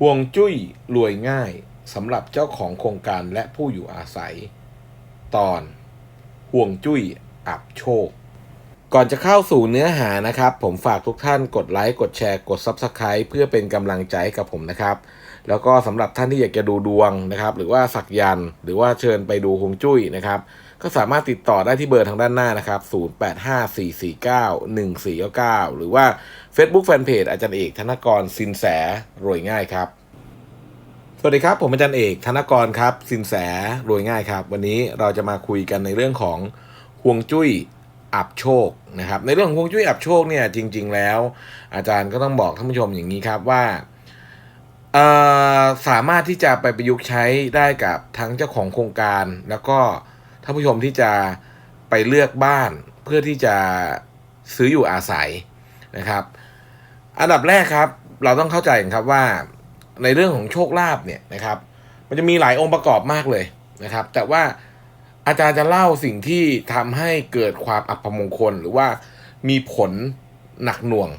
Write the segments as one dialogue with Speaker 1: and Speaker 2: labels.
Speaker 1: ห่วงจุ้ยรวยง่ายสำหรับเจ้าของโครงการและผู้อยู่อาศัย ตอนห่วงจุ้ยอับโชค ก่อนจะเข้าสู่เนื้อหานะครับ ผมฝากทุกท่านกดไลค์กดแชร์กด Subscribe เพื่อเป็นกำลังใจให้กับผมนะครับ แล้วก็สำหรับท่านที่อยากจะดูดวงนะครับ หรือว่าสักยันหรือว่าเชิญไปดูฮวงจุ้ยนะครับ ก็สามารถติดต่อได้ที่เบอร์ทางด้านหน้านะครับ 0854491499 หรือว่า Facebook Fanpage อาจารย์เอกธนกรสินแสรวยง่ายครับ สวัสดีครับ ผมอาจารย์เอกธนกรครับ สินแสรวยง่ายครับ วันนี้เราจะมาคุยกันในเรื่องของห่วงจุ้ยอับโชคนะครับ ในเรื่องของห่วงจุ้ยอับโชคเนี่ยจริง ๆ แล้ว อาจารย์ก็ต้องบอกท่านผู้ชมอย่างนี้ครับว่าสามารถที่จะไปประยุกต์ใช้ได้กับทั้งเจ้าของโครงการแล้วก็ ท่านผู้ชมที่จะไปเลือกบ้านเพื่อที่จะซื้ออยู่อาศัยนะครับ อันดับแรกครับ เราต้องเข้าใจครับว่าในเรื่องของโชคลาภเนี่ยนะครับ มันจะมีหลายองค์ประกอบมากเลยนะครับ แต่ว่าอาจารย์จะเล่าสิ่งที่ทำให้เกิดความอัปมงคล หรือว่ามีผลหนักหน่วง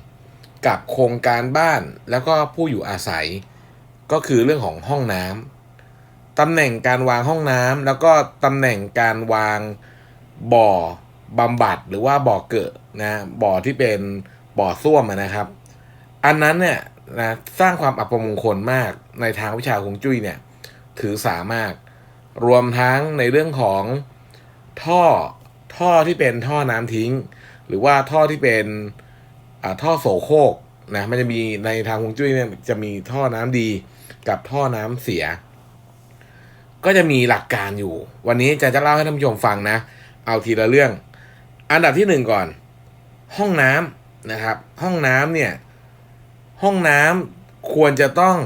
Speaker 1: กับโครงการบ้านแล้วก็ผู้อยู่อาศัย ก็คือเรื่องของห้องน้ำ ตำแหน่งการวางห้องน้ำแล้วก็ตำแหน่งการวางบ่อบำบัดหรือว่าบ่อเกิดนะบ่อที่เป็นบ่อส้วมนะครับ อันนั้นเนี่ยนะสร้างความอัปมงคลมากในทางวิชาฮวงจุ้ยเนี่ยถือสามารถรวมทั้งในเรื่องของท่อท่อที่เป็นท่อน้ำทิ้ง หรือว่าท่อที่เป็นอ่าท่อโสโครกนะมันจะมีในทางฮวงจุ้ยเนี่ยจะมีท่อน้ำดีกับท่อน้ำเสีย ก็จะมีหลักการอยู่ วันนี้จะจะเล่าให้ท่านผู้ชมฟังนะ เอาทีละเรื่อง อันดับที่หนึ่งก่อน ห้องน้ำนะครับ ห้องน้ำเนี่ย ห้องน้ำควรจะต้อง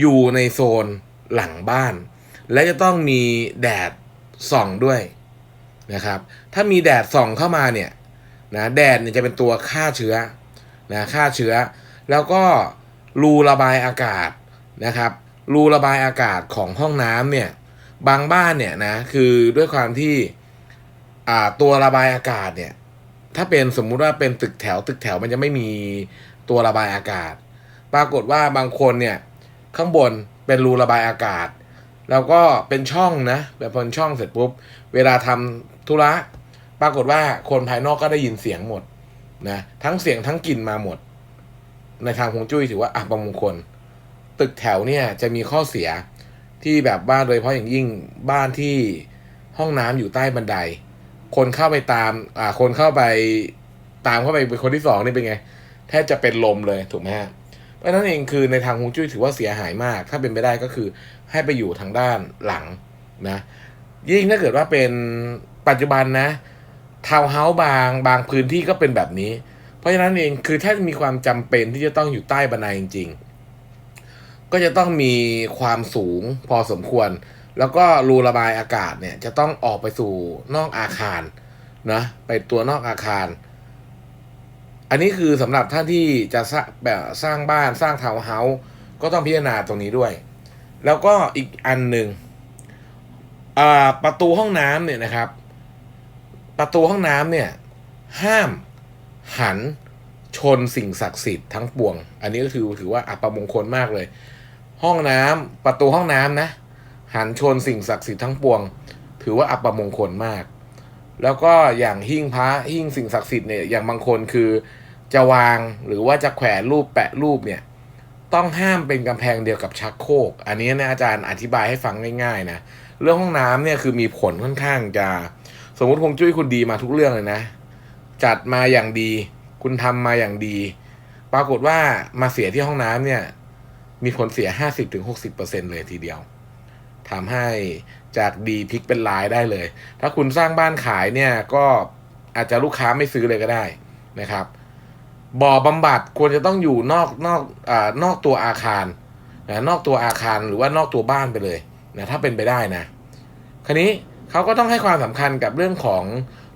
Speaker 1: อยู่ในโซนหลังบ้าน และจะต้องมีแดดส่องด้วยนะครับ ถ้ามีแดดส่องเข้ามาเนี่ยนะแดดเนี่ยจะเป็นตัวฆ่าเชื้อนะฆ่าเชื้อ แล้วก็รูระบายอากาศนะครับ รูระบายอากาศของห้องน้ำเนี่ย บางบ้านเนี่ยนะ คือด้วยความที่อ่าตัวระบายอากาศเนี่ย ถ้าเป็นสมมุติว่าเป็นตึกแถว ตึกแถวมันจะไม่มีตัวระบายอากาศ ปรากฏว่าบางคนเนี่ย ข้างบนเป็นรูระบายอากาศ แล้วก็เป็นช่องนะแบบพอช่องเสร็จปุ๊บ เวลาทำธุระ ปรากฏว่าคนภายนอกก็ได้ยินเสียงหมดนะทั้งเสียงทั้งกลิ่นมาหมด ในทางฮวงจุ้ยถือว่าอับมงคล ตึกแถวเนี่ยจะมีข้อเสียที่แบบบ้านโดยเฉพาะอย่างยิ่งบ้านที่ห้องน้ำอยู่ใต้บันได คนเข้าไปตามอ่าคนเข้าไปตามเข้าไปเป็นคนที่สองนี่เป็นไง แทบจะเป็นลมเลยถูกไหมฮะเพราะฉะนั้นเองคือในทางฮวงจุ้ยถือว่าเสียหายมาก ถ้าเป็นไปได้ก็คือให้ไปอยู่ทางด้านหลังนะยิ่งถ้าเกิดว่าเป็นปัจจุบันนะทาวน์เฮาส์บางบางพื้นที่ก็เป็นแบบนี้ เพราะฉะนั้นเองคือถ้ามีความจำเป็นที่จะต้องอยู่ใต้บันไดจริงๆ ก็จะต้องมีความสูงพอสมควร แล้วก็รูระบายอากาศเนี่ยจะต้องออกไปสู่นอกอาคารนะไปตัวนอกอาคาร อันนี้คือสำหรับท่านที่จะสร้างแบบสร้างบ้านสร้างทาวน์เฮาส์ก็ต้องพิจารณาตรงนี้ด้วย แล้วก็อีกอันหนึ่งประตูห้องน้ำเนี่ยนะครับ ประตูห้องน้ำเนี่ย ห้ามหันชนสิ่งศักดิ์สิทธิ์ทั้งปวง อันนี้ก็ถือถือว่าอัปมงคลมากเลย ห้องน้ำประตูห้องน้ำนะหันชนสิ่งศักดิ์สิทธิ์ทั้งปวง ถือว่าอัปมงคลมาก แล้วก็อย่างหิ้งพระหิ้งสิ่งศักดิ์สิทธิ์เนี่ยอย่างบางคนคือจะวางหรือว่าจะแขวนรูปแปะรูปเนี่ยต้องห้ามเป็นกำแพงเดียวกับชักโครก อันนี้นะอาจารย์อธิบายให้ฟังง่ายๆนะเรื่องห้องน้ำเนี่ยคือมีผลค่อนข้างจะ สมมติฮวงจุ้ยคุณดีมาทุกเรื่องเลยนะ จัดมาอย่างดี คุณทำมาอย่างดี ปรากฏว่ามาเสียที่ห้องน้ำเนี่ย มีผลเสียห้าสิบถึงหกสิบเลยทีเดียวทำให้จากดีพลิกเป็นรายได้เลย ถ้าคุณสร้างบ้านขายเนี่ยก็อาจจะลูกค้าไม่ซื้อเลยก็ได้นะครับบ่อบำบัดควรจะต้องอยู่นอกนอกอ่านอกตัวอาคารนะนอกตัวอาคารหรือว่านอกตัวบ้านไปเลยนะถ้าเป็นไปได้นะ คราวนี้เขาก็ต้องให้ความสำคัญกับเรื่องของ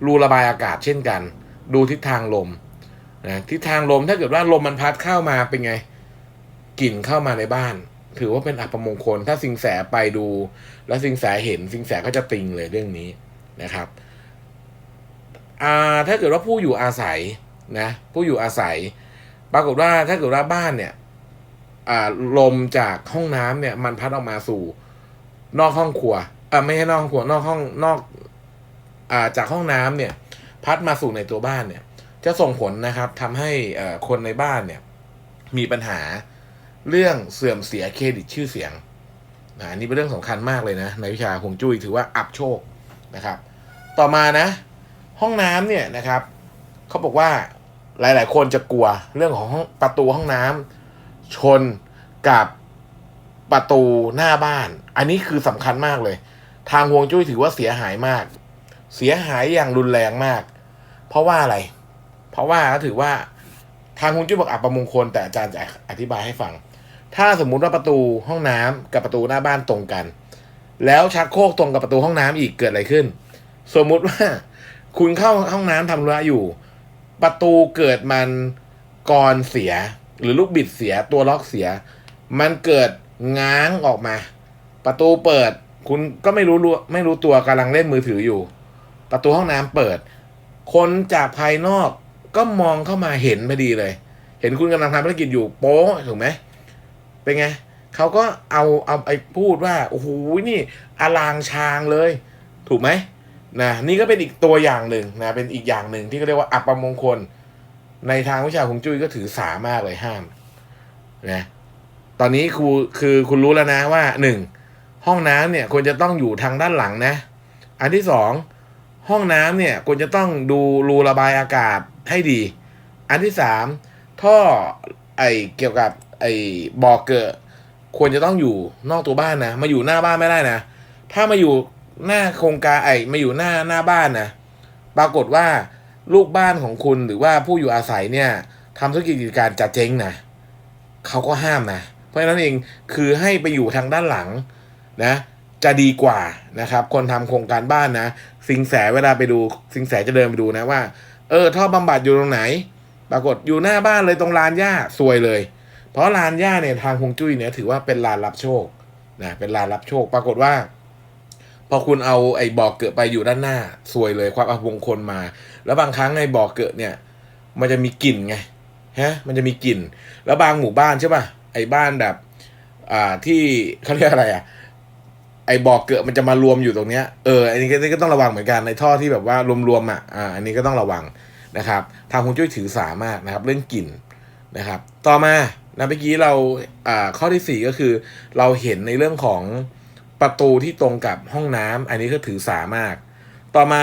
Speaker 1: รูระบายอากาศเช่นกัน ดูทิศทางลมนะทิศทางลมถ้าเกิดว่าลมมันพัดเข้ามาเป็นไง กลิ่นเข้ามาในบ้าน ถือว่าเป็นอัปมงคล ถ้าสิงแสไปดู แล้วสิงแสเห็นสิงแสก็จะติงเลยเรื่องนี้นะครับถ้าเกิดว่าผู้อยู่อาศัยนะผู้อยู่อาศัย ปรากฏว่าถ้าเกิดว่าบ้านเนี่ยลมจากห้องน้ำเนี่ย มันพัดออกมาสู่ นอกห้องครัวอ่าไม่ใช่นอกห้องครัวนอกห้องนอกอ่าจากห้องน้ำเนี่ย พัดมาสู่ในตัวบ้านเนี่ย จะส่งผลนะครับทำให้คนในบ้านเนี่ย มีปัญหา เรื่องเสื่อมเสียเครดิตชื่อเสียงนะอันนี่เป็นเรื่องสำคัญมากเลยนะ ในวิชาฮวงจุ้ยถือว่าอับโชคนะครับ ต่อมานะ ห้องน้ำเนี่ยนะครับเขาบอกว่าหลาย ๆ คนจะกลัวเรื่องของประตูห้องน้ำชนกับประตูหน้าบ้าน อันนี้คือสำคัญมากเลย ทางฮวงจุ้ยถือว่าเสียหายมาก เสียหายอย่างรุนแรงมาก เพราะว่าอะไร เพราะว่าถือว่าทางฮวงจุ้ยบอกอับประมงคลแต่อาจารย์จะอธิบายให้ฟัง ถ้าสมมุติว่าประตูห้องน้ำกับประตูหน้าบ้านตรงกัน แล้วชักโครกตรงกับประตูห้องน้ำอีกเกิดอะไรขึ้น สมมุติว่าคุณเข้าห้องน้ำทำธุระอยู่ ประตูเกิดมันกรเสีย หรือลูกบิดเสียตัวล็อกเสีย มันเกิดง้างออกมา ประตูเปิด คุณก็ไม่รู้รู้ไม่รู้ตัวกำลังเล่นมือถืออยู่ ประตูห้องน้ำเปิด คนจากภายนอกก็มองเข้ามาเห็นพอดีเลย เห็นคุณกำลังทำภารกิจอยู่โป๊ะถูกไหม เป็นไงเขาก็เอาเอาไอ้พูดว่าโอ้โหนี่อลางชางเลย ถูกไหมนะนี่ก็เป็นอีกตัวอย่างหนึ่งนะเป็นอีกอย่างหนึ่งที่เขาเรียกว่าอัปมงคล ในทางวิชาฮวงจุ้ยก็ถือสามากเลยห้ามนะตอนนี้ครูคือคุณรู้แล้วนะว่าหนึ่งห้องน้ำเนี่ยควรจะต้องอยู่ทางด้านหลังนะ อันที่สองห้องน้ำเนี่ยควรจะต้องดูรูระบายอากาศให้ดี อันที่สามท่อไอเกี่ยวกับ ไอบ่อเกิดควรจะต้องอยู่นอกตัวบ้านนะ มาอยู่หน้าบ้านไม่ได้นะ ถ้ามาอยู่หน้าโครงการไอมาอยู่หน้าหน้าบ้านนะปรากฏว่าลูกบ้านของคุณหรือว่าผู้อยู่อาศัยเนี่ยทำธุรกิจกิจการจะเจ๊งนะเขาก็ห้ามนะ เพราะฉะนั้นเองคือให้ไปอยู่ทางด้านหลังนะจะดีกว่านะครับ คนทำโครงการบ้านนะ สิงแสเวลาไปดูสิงแสจะเดินไปดูนะว่า เออท่อบำบัดอยู่ตรงไหน ปรากฏอยู่หน้าบ้านเลยตรงลานหญ้าซวยเลย เพราะลานหญ้าเนี่ยทางฮวงจุ้ยเนี่ยถือว่าเป็นลานรับโชคนะเป็นลานรับโชค ปรากฏว่า พอคุณเอาไอ้บ่อเกิดไปอยู่ด้านหน้าซวยเลยความอับมงคลมา แล้วบางครั้งในบ่อเกิดเนี่ย มันจะมีกลิ่นไงฮะมันจะมีกลิ่น แล้วบางหมู่บ้านใช่ป่ะไอ้บ้านแบบ อ่าที่เขาเรียกอะไรอะไอ้บ่อเกิดมันจะมารวมอยู่ตรงเนี้ยเอออันนี้ก็ก็ต้องระวังเหมือนกันในท่อที่แบบว่ารวมๆอะอ่าอันนี้ก็ต้องระวังนะครับทางคุณจุ้ยถือสามากนะครับ เรื่องกลิ่นนะครับ ต่อมา นะเมื่อกี้เราอ่าข้อที่สี่ก็คือ เราเห็นในเรื่องของประตูที่ตรงกับห้องน้ำอันนี้ก็ถือสามาก ต่อมา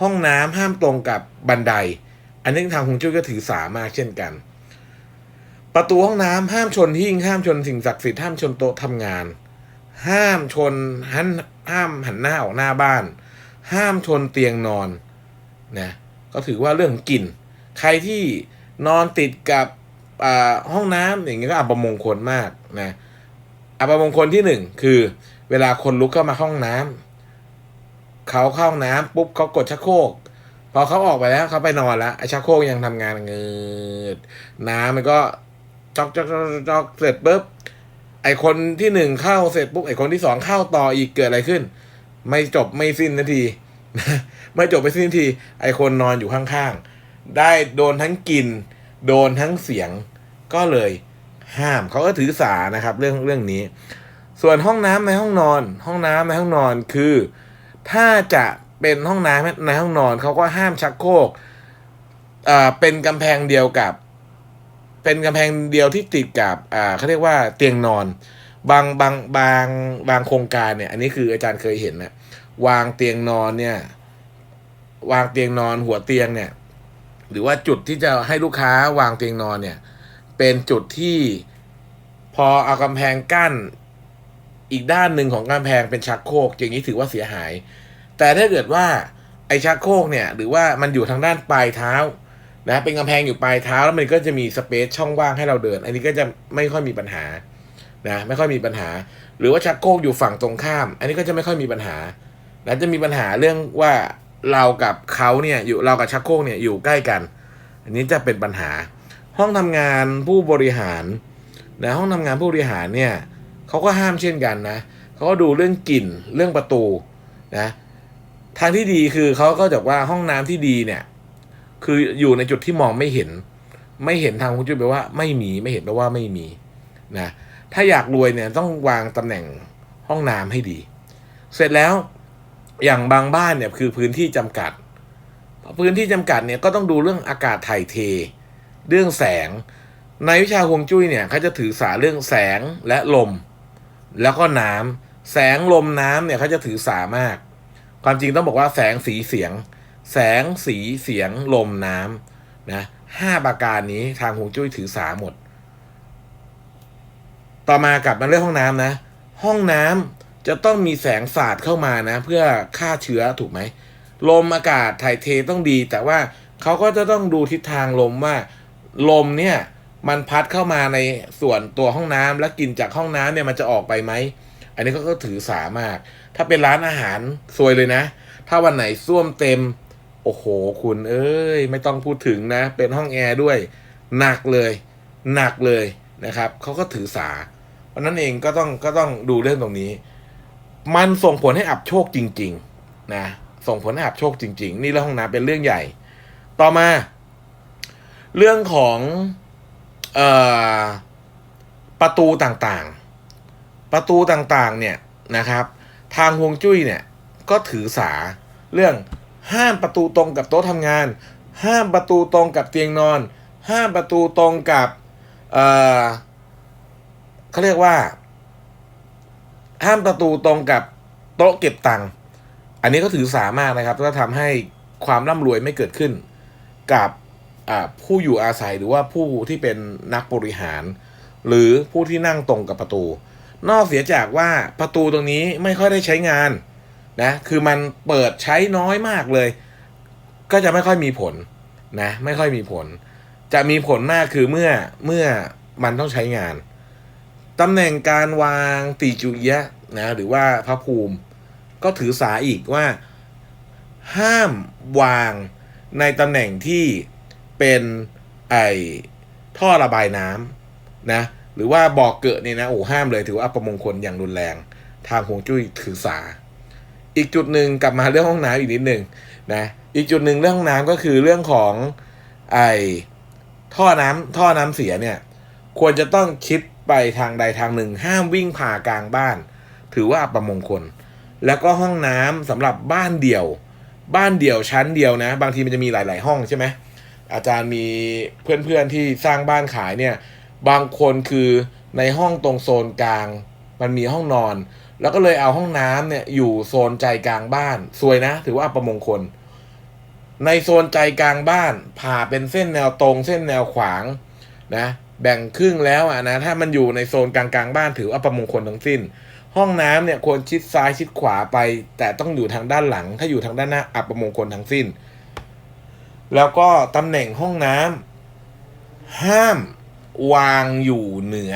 Speaker 1: ห้องน้ำห้ามตรงกับบันได อันนี้ทางคุณจุ้ยก็ถือสามากเช่นกัน ประตูห้องน้ำห้ามชนหิ้งห้ามชนสิ่งศักดิ์สิทธิ์ห้ามชนโต๊ะทำงาน ห้ามชนหันห้ามหันหน้าออกหน้าบ้าน ห้ามชนเตียงนอนนะก็ถือว่าเรื่องกลิ่น ใครที่นอนติดกับ ห้องน้ำอย่างเงี้ยก็อับประมงคลมากนะอับประมงคลที่หนึ่งคือ เวลาคนลุกเข้ามาห้องน้ำเขาเข้าห้องน้ำปุ๊บเขากดชักโครกพอเขาออกไปแล้วเขาไปนอนแล้วไอ้ชักโครกยังทำงานเงิดน้ำมันก็จอกจอกจอกจอกเสร็จปุ๊บไอคนที่หนึ่งเข้าเสร็จปุ๊บไอคนที่สองเข้าต่ออีกเกิดอะไรขึ้น ไม่จบไม่สิ้นนาทีไม่จบไม่สิ้นนาที ไอคนนอนอยู่ข้างๆ ได้โดนทั้งกลิ่น โดนทั้งเสียงก็เลยห้ามเขาก็ถือสานะครับ เรื่องเรื่องนี้ ส่วนห้องน้ำในห้องนอน ห้องน้ำในห้องนอนคือ ถ้าจะเป็นห้องน้ำในห้องนอนเขาก็ห้ามชักโครกอ่าเป็นกำแพงเดียวกับ เป็นกำแพงเดียวที่ติดกับอ่าเขาเรียกว่าเตียงนอน บางบางบางบางโครงการเนี่ย อันนี้คืออาจารย์เคยเห็นนะวางเตียงนอนเนี่ย วางเตียงนอนหัวเตียงเนี่ย หรือว่าจุดที่จะให้ลูกค้าวางเตียงนอนเนี่ย เป็นจุดที่พอเอากำแพงกั้นอีกด้านหนึ่งของกำแพงเป็นชักโครกอย่างนี้ถือว่าเสียหาย แต่ถ้าเกิดว่าไอชักโครกเนี่ย หรือว่ามันอยู่ทางด้านปลายเท้านะเป็นกำแพงอยู่ปลายเท้าแล้วมันก็จะมีสเปซช่องว่างให้เราเดิน อันนี้ก็จะไม่ค่อยมีปัญหานะไม่ค่อยมีปัญหา หรือว่าชักโครกอยู่ฝั่งตรงข้าม อันนี้ก็จะไม่ค่อยมีปัญหานะจะมีปัญหาเรื่องว่า เรากับเขาเนี่ยอยู่เรากับชักโครกเนี่ยอยู่ใกล้กัน อันนี้จะเป็นปัญหา ห้องทำงานผู้บริหารนะห้องทำงานผู้บริหารเนี่ยเขาก็ห้ามเช่นกันนะเขาก็ดูเรื่องกลิ่นเรื่องประตูนะทางที่ดีคือเขาก็จะว่าห้องน้ำที่ดีเนี่ยคืออยู่ในจุดที่มองไม่เห็น ไม่เห็นทางคุณจุ้ยแปลว่าไม่มีไม่เห็นแปลว่าไม่มีนะถ้าอยากรวยเนี่ยต้องวางตำแหน่งห้องน้ำให้ดี เสร็จแล้ว อย่างบางบ้านเนี่ยคือพื้นที่จำกัด พื้นที่จำกัดเนี่ยก็ต้องดูเรื่องอากาศถ่ายเท เรื่องแสง ในวิชาฮวงจุ้ยเนี่ยเขาจะถือสาเรื่องแสงและลม แล้วก็น้ำแสงลมน้ำเนี่ยเขาจะถือสามาก ความจริงต้องบอกว่าแสงสีเสียง แสงสีเสียงลมน้ำนะห้าประการนี้ทางฮวงจุ้ยถือสาหมด ต่อมากลับมาเรื่องห้องน้ำนะ ห้องน้ำ จะต้องมีแสงสาดเข้ามานะ เพื่อฆ่าเชื้อถูกไหมลมอากาศถ่ายเทต้องดี แต่ว่าเขาก็จะต้องดูทิศทางลมว่า ลมเนี่ยมันพัดเข้ามาในส่วนตัวห้องน้ำแล้วกลิ่นจากห้องน้ำเนี่ยมันจะออกไปไหม อันนี้เขาก็ถือสามาก ถ้าเป็นร้านอาหารซวยเลยนะ ถ้าวันไหนส้วมเต็ม โอ้โหคุณเอ้ย ไม่ต้องพูดถึงนะ เป็นห้องแอร์ด้วย หนักเลย หนักเลยนะครับเขาก็ถือสาเพราะนั้นเองก็ต้องก็ต้องดูเรื่องตรงนี้ มันส่งผลให้อับโชคจริง ๆ นะ ส่งผลให้อับโชคจริง ๆ นี่เรื่องห้องน้ำเป็นเรื่องใหญ่ ต่อมา เรื่องของออประตูต่างๆ ประตูต่างๆ เนี่ยนะครับ ทางฮวงจุ้ยเนี่ย ก็ถือสาเรื่องห้ามประตูตรงกับโต๊ะทำงาน ห้ามประตูตรงกับเตียงนอน ห้ามประตูตรงกับ เออเขาเรียกว่า ห้ามประตูตรงกับโต๊ะเก็บตังค์อันนี้ก็ถือสามากนะครับก็ทำให้ความร่ำรวยไม่เกิดขึ้นกับผู้อยู่อาศัยหรือว่าผู้ที่เป็นนักบริหาร หรือผู้ที่นั่งตรงกับประตู นอกเสียจากว่าประตูตรงนี้ไม่ค่อยได้ใช้งานนะคือมันเปิดใช้น้อยมากเลย ก็จะไม่ค่อยมีผลนะไม่ค่อยมีผล จะมีผลมากคือเมื่อเมื่อมันต้องใช้งาน ตำแหน่งการวางตีจุยะนะหรือว่าพระภูมิ ก็ถือสาอีกว่า ห้ามวางในตำแหน่งที่เป็นไอท่อระบายน้ำนะหรือว่าบ่อเกิดเนี่ยนะโอ้ห้ามเลยถือว่าอัปมงคลอย่างรุนแรง ทางฮวงจุ้ยถือสา อีกจุดหนึ่งกลับมาเรื่องห้องน้ำอีกนิดหนึ่งนะอีกจุดหนึ่งเรื่องห้องน้ำก็คือเรื่องของไอท่อน้ำท่อน้ำเสียเนี่ย ควรจะต้องคิด ไปทางใดทางหนึ่ง ห้ามวิ่งผ่ากลางบ้าน ถือว่าอัปมงคล แล้วก็ห้องน้ำสำหรับบ้านเดี่ยว บ้านเดี่ยวชั้นเดียวนะ บางทีมันจะมีหลาย ๆ ห้องใช่ไหมอาจารย์มีเพื่อนๆที่สร้างบ้านขายเนี่ย บางคนคือในห้องตรงโซนกลาง มันมีห้องนอน แล้วก็เลยเอาห้องน้ำเนี่ยอยู่โซนใจกลางบ้านสวยนะ ถือว่าอัปมงคล ในโซนใจกลางบ้านผ่าเป็นเส้นแนวตรงเส้นแนวขวางนะ แบ่งครึ่งแล้วอะนะถ้ามันอยู่ในโซนกลางๆบ้านถือว่าอัปมงคลทั้งสิ้น ห้องน้ำเนี่ยควรชิดซ้ายชิดขวาไป แต่ต้องอยู่ทางด้านหลัง ถ้าอยู่ทางด้านหน้าอัปมงคลทั้งสิ้น แล้วก็ตำแหน่งห้องน้ำห้ามวางอยู่เหนือ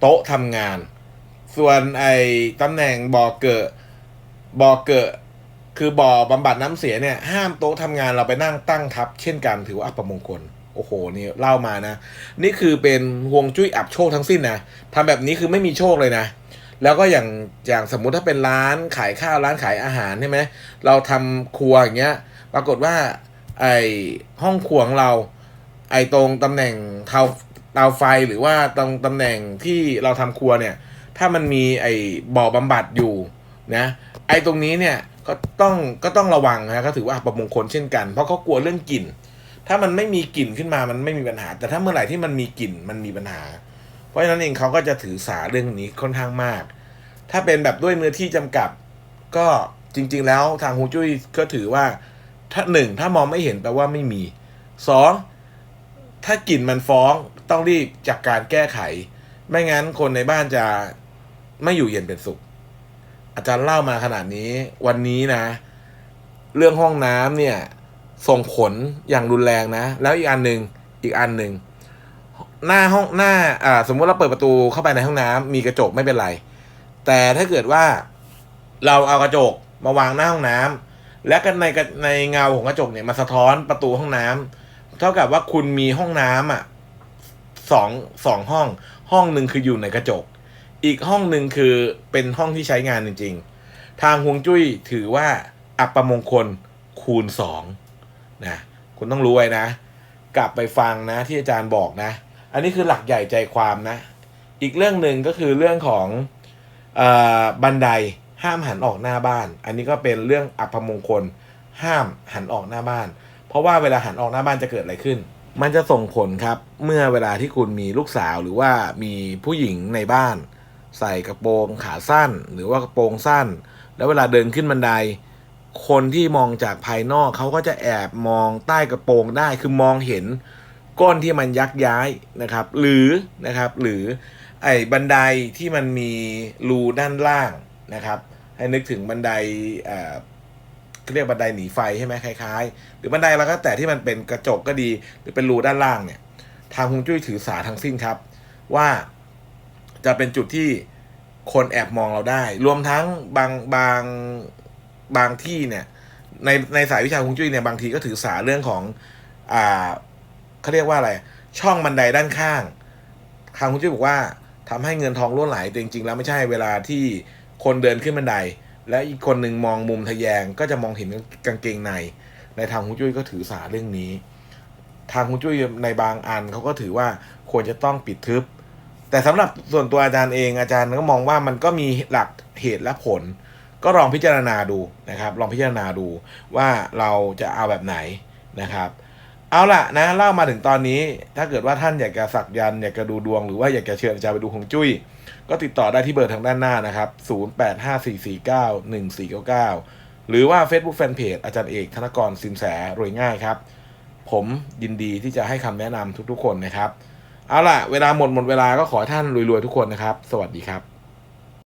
Speaker 1: โต๊ะทำงาน ส่วนไอ้ตำแหน่งบ่อเกิดบ่อเกิดคือบ่อบำบัดน้ำเสียเนี่ยห้ามโต๊ะทำงานเราไปนั่งตั้งทับ เช่นกันถือว่าอัปมงคล โอ้โหนี่เล่ามานะ นี่คือเป็นห่วงจุ้ยอับโชคทั้งสิ้นนะทำแบบนี้คือไม่มีโชคเลยนะ แล้วก็อย่างอย่างสมมุติถ้าเป็นร้านขายข้าวร้านขายอาหารใช่ไหมเราทำครัวอย่างเงี้ย ปรากฏว่าไอห้องครัวของเรา ไอตรงตำแหน่งเตาเตาไฟหรือว่าตรงตำแหน่งที่เราทำครัวเนี่ย ถ้ามันมีไอบ่อบำบัดอยู่นะ ไอตรงนี้เนี่ยก็ต้องก็ต้องระวังนะก็ถือว่าอัปมงคลเช่นกัน เพราะเขากลัวเรื่องกลิ่น ถ้ามันไม่มีกลิ่นขึ้นมามันไม่มีปัญหา แต่ถ้าเมื่อไหร่ที่มันมีกลิ่นมันมีปัญหา เพราะฉะนั้นเองเขาก็จะถือสาเรื่องนี้ค่อนข้างมาก ถ้าเป็นแบบด้วยเนื้อที่จำกัด ก็จริง ๆ แล้วทางฮูจุ้ยก็ถือว่า ถ้าหนึ่งถ้ามองไม่เห็นแปลว่าไม่มีสองถ้ากลิ่นมันฟ้องต้องรีบจากการแก้ไข ไม่งั้นคนในบ้านจะไม่อยู่เย็นเป็นสุข อาจารย์เล่ามาขนาดนี้ วันนี้นะ เรื่องห้องน้ำเนี่ย ส่งผลอย่างรุนแรงนะ แล้วอีกอันหนึ่งอีกอันหนึ่งหน้าห้องหน้าอ่าสมมติเราเปิดประตูเข้าไปในห้องน้ำมีกระจกไม่เป็นไร แต่ถ้าเกิดว่าเราเอากระจกมาวางหน้าห้องน้ำและกันในในเงาของกระจกเนี่ยมาสะท้อนประตูห้องน้ำเท่ากับว่าคุณมีห้องน้ำอะสองสองห้อง ห้องหนึ่งคืออยู่ในกระจก อีกห้องหนึ่งคือเป็นห้องที่ใช้งานจริง ๆ ทางฮวงจุ้ยถือว่าอัปมงคลคูณสอง นะคุณต้องรู้ไว้นะ กลับไปฟังนะที่อาจารย์บอกนะ อันนี้คือหลักใหญ่ใจความนะ อีกเรื่องหนึ่งก็คือเรื่องของออบันไดห้ามหันออกหน้าบ้าน อันนี้ก็เป็นเรื่องอัปมงคล ห้ามหันออกหน้าบ้าน เพราะว่าเวลาหันออกหน้าบ้านจะเกิดอะไรขึ้น มันจะส่งผลครับ เมื่อเวลาที่คุณมีลูกสาวหรือว่ามีผู้หญิงในบ้าน ใส่กระโปรงขาสั้น หรือว่ากระโปรงสั้น แล้วเวลาเดินขึ้นบันได คนที่มองจากภายนอกเขาก็จะแอบมองใต้กระโปรงได้ คือมองเห็นก้นที่มันยักย้ายนะครับ หรือนะครับ หรือไอ้บันไดที่มันมีรูด้านล่างนะครับ ให้นึกถึงบันไดเอ่อเาเรียกบันไดหนีไฟใช่ไหมคล้ายๆ หรือบันไดแล้วก็แต่ที่มันเป็นกระจกก็ดี หรือเป็นรูด้านล่างเนี่ย ทางฮวงจุ้ยถือสาทั้งสิ้นครับ ว่าจะเป็นจุดที่คนแอบมองเราได้ รวมทั้งบางบาง บางที่เนี่ย ในในสายวิชาฮวงจุ้ยเนี่ยบางทีก็ถือสาเรื่องของ อ่าเขาเรียกว่าอะไร ช่องบันไดด้านข้างทางฮวงจุ้ยบอกว่าทำให้เงินทองล้วนไหลแต่จริงๆแล้วไม่ใช่เวลาที่คนเดินขึ้นบันได และอีกคนหนึ่งมองมุมทะแยงก็จะมองเห็นกางเกงใน ในทางฮวงจุ้ยก็ถือสาเรื่องนี้ ทางฮวงจุ้ยในบางอันเขาก็ถือว่าควรจะต้องปิดทึบ แต่สำหรับส่วนตัวอาจารย์เองอาจารย์ก็มองว่ามันก็มีหลักเหตุและผล ก็ลองพิจารณาดูนะครับ ลองพิจารณาดูว่าเราจะเอาแบบไหนนะครับ เอาละนะเล่ามาถึงตอนนี้ ถ้าเกิดว่าท่านอยากจะสักยันอยากจะดูดวง หรือว่าอยากจะเชิญอาจารย์ไปดูของจุ้ย ก็ติดต่อได้ที่เบอร์ทางด้านหน้านะครับ 0854491499 หรือว่า Facebook Fanpage อาจารย์เอกธนกรสินแสรวยง่ายครับ ผมยินดีที่จะให้คำแนะนำทุกๆคนนะครับ เอาล่ะ เวลาหมดหมดเวลาก็ขอท่านรวยๆทุกคนนะครับ สวัสดีครับ